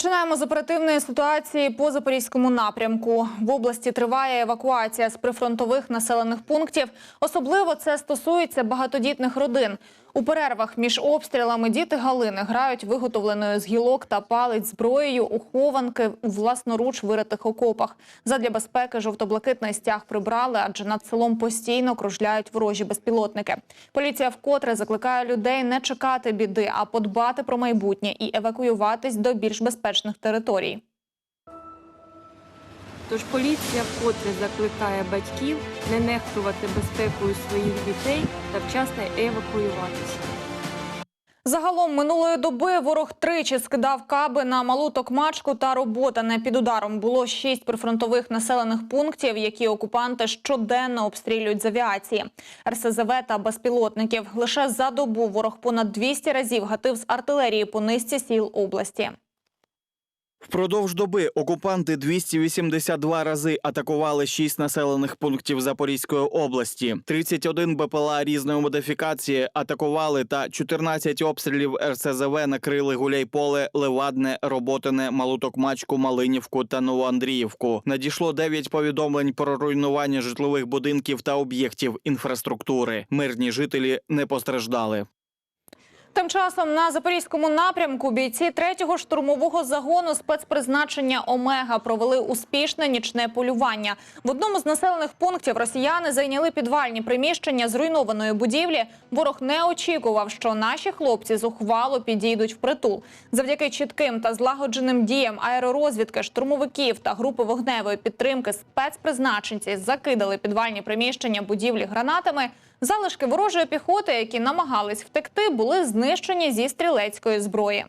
Починаємо з оперативної ситуації по запорізькому напрямку. В області триває евакуація з прифронтових населених пунктів. Особливо це стосується багатодітних родин. У перервах між обстрілами діти Галини грають виготовленою з гілок та палиць зброєю у хованки у власноруч виритих окопах. Задля безпеки жовто-блакитний стяг прибрали, адже над селом постійно кружляють ворожі безпілотники. Поліція вкотре закликає людей не чекати біди, а подбати про майбутнє і евакуюватись до більш безпечних територій. Тож поліція вкотре закликає батьків не нехтувати безпекою своїх дітей та вчасно евакуюватися. Загалом минулої доби ворог тричі скидав каби на малу токмачку та роботане. Під ударом було шість прифронтових населених пунктів, які окупанти щоденно обстрілюють з авіації, РСЗВ та безпілотників. Лише за добу ворог понад 200 разів гатив з артилерії по низці сіл області. Впродовж доби окупанти 282 рази атакували 6 населених пунктів Запорізької області. 31 БПЛА різної модифікації атакували та 14 обстрілів РСЗВ накрили Гуляйполе, Левадне, Роботине, Малутокмачку, Малинівку та Новоандріївку. Надійшло 9 повідомлень про руйнування житлових будинків та об'єктів інфраструктури. Мирні жителі не постраждали. Тим часом на запорізькому напрямку бійці 3-го штурмового загону спецпризначення Омега провели успішне нічне полювання. В одному з населених пунктів росіяни зайняли підвальні приміщення зруйнованої будівлі. Ворог не очікував, що наші хлопці зухвало підійдуть в притул. Завдяки чітким та злагодженим діям аеророзвідки, штурмовиків та групи вогневої підтримки спецпризначенці закидали підвальні приміщення будівлі гранатами. Залишки ворожої піхоти, які намагались втекти, були знищені зі стрілецької зброї.